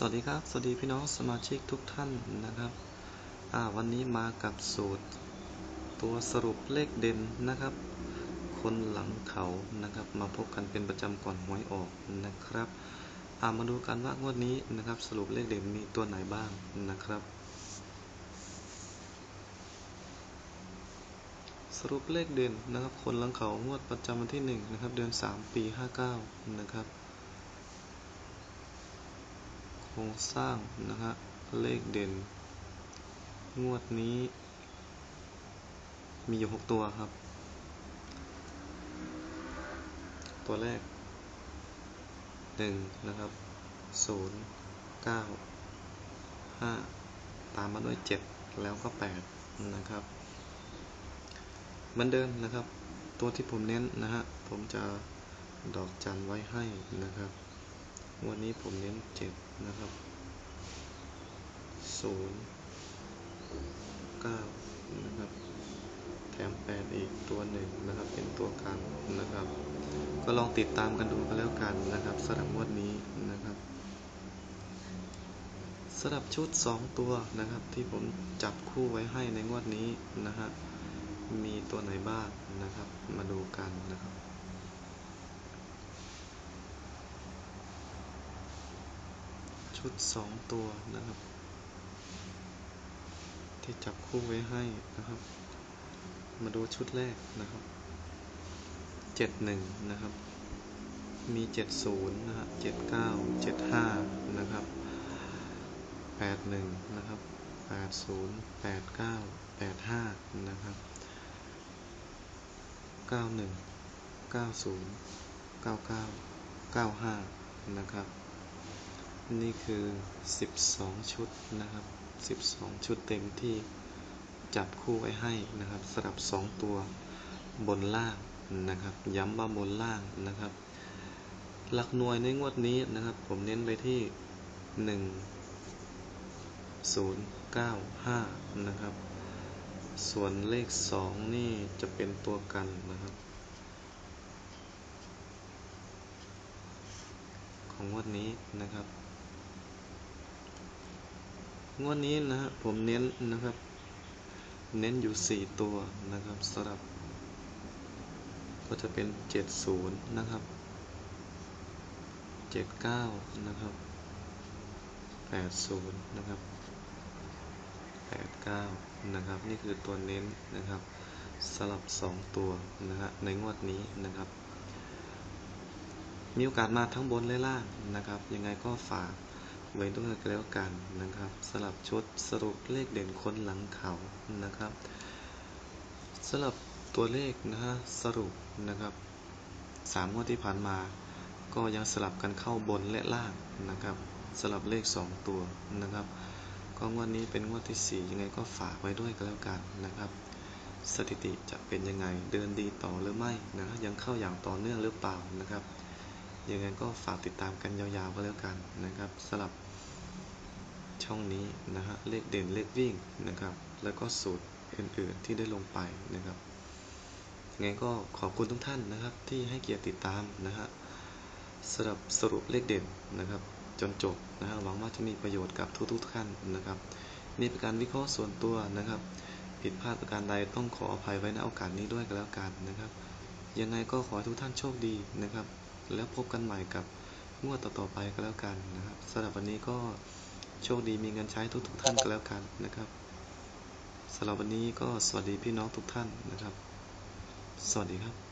สวัสดีครับ สวัสดีพี่น้องสมาชิกทุกท่านนะครับ วันนี้มากับสูตร ตัวสรุปเลขเด่นนะครับ คนหลังเขานะครับ มาพบกันเป็นประจำก่อนหวยออกนะครับามาดูกันว่างวดนี้นะครับ สรุปเลขเด่นมีตัวไหนบ้างนะครับ สรุปเลขเด่นนะครับ คนหลังเขางวดประจำวันที่1นะครับเดือน3ปี 59นะครับ ครงสร้างนะฮะเลขเด่น งวดนี้ มีอยู่ 6 ตัวครับ ตัวแรก 1 นะครับ 0 9 5 ตามมาด้วย 7 แล้วก็ 8 นะครับ เหมือนเดิมนะครับ ตัวที่ผมเน้นนะฮะ ผมจะดอกจันไว้ให้นะครับ วันนี้ผมเน้น7นะครับ0 9นย์เก้านะครับ แถม8อีกตัวหนึ่งนะครับ เป็นตัวกลางนะครับ ก็ลองติดตามกันดูกันแล้วกันนะครับสำหรับงวดนี้นะครับสำหรับชุด 2 ตัวนะครับ ที่ผมจับคู่ไว้ให้ในงวดนี้นะฮะมีตัวไหนบ้างนะครับ มาดูกันนะครับ ชุดสองตัวนะครับ ที่จับคู่ไว้ให้นะครับ มาดูชุดแรกนะครับเจ็ดหนึ่งนะครับ มีเจ็ดศูนย์นะฮะเจ็ดเก้าเจ็ดห้านะครับแปดหนึ่งนะครับแปดศูนย์แปดเก้าแปดห้านะครับเก้าหนึ่งเก้าศูนย์เก้าเก้าเก้าห้านะครับ นี่คือ 12 ชุดนะครับ 12 ชุดเต็มที่จับคู่ไว้ให้นะครับสำหรับ 2 ตัวบนล่างนะครับ ย้ำว่าบนล่างนะครับ หลักหน่วยในงวดนี้นะครับ ผมเน้นไปที่ 1 0 9 5 นะครับ ส่วนเลข 2 นี่จะเป็นตัวกันนะครับ ของงวดนี้นะครับ งวดนี้นะฮะผมเน้นนะครับ เน้นอยู่ 4 ตัวนะครับสำหรับ ก็จะเป็น 70 นะครับ 79 นะครับ 80 นะครับ 89 นะครับ นี่คือตัวเน้นนะครับสลับ 2 ตัวนะฮะในงวดนี้นะครับ มีโอกาสมาทั้งบนและล่างนะครับ ยังไงก็ฝาก ไว้ด้วยกันแล้วกันนะครับสลับชุดสรุปเลขเด่นค้นหลังเขานะครับสลับตัวเลขนะฮะสรุปนะครับสามงวดที่ผ่านมา ก็ยังสลับกันเข้าบนและล่างนะครับ สลับเลข 2 ตัวนะครับ ก็งวดนี้เป็นงวดที่ 4 ยังไงก็ฝากไว้ด้วยกันแล้วกันนะครับ สถิติจะเป็นยังไงเดินดีต่อหรือไม่นะยังเข้าอย่างต่อเนื่องหรือเปล่านะครับ ยังไงก็ฝากติดตามกันยาวๆก็แล้วกันนะครับสลับช่องนี้นะฮะเลขเด่นเลขวิ่งนะครับ แล้วก็สูตรอื่นๆที่ได้ลงไปนะครับยังไงก็ขอบคุณทุกท่านนะครับที่ให้เกียรติติดตามนะฮะสำหรับสรุปเลขเด่นนะครับ จนจบนะฮะหวังว่าจะมีประโยชน์กับทุกๆท่านนะครับนี่เป็นการวิเคราะห์ส่วนตัวนะครับ ผิดพลาดประการใดต้องขออภัยไว้ในโอกาสนี้ด้วยกันแล้วกันนะครับ ยังไงก็ขอให้ทุกท่านโชคดีนะครับ แล้วพบกันใหม่กับงวดต่อๆไปก็แล้วกันนะครับสำหรับวันนี้ก็โชคดีมีเงินใช้ทุกๆท่านก็แล้วกันนะครับสำหรับวันนี้ก็สวัสดีพี่น้องทุกท่านนะครับ สวัสดีครับ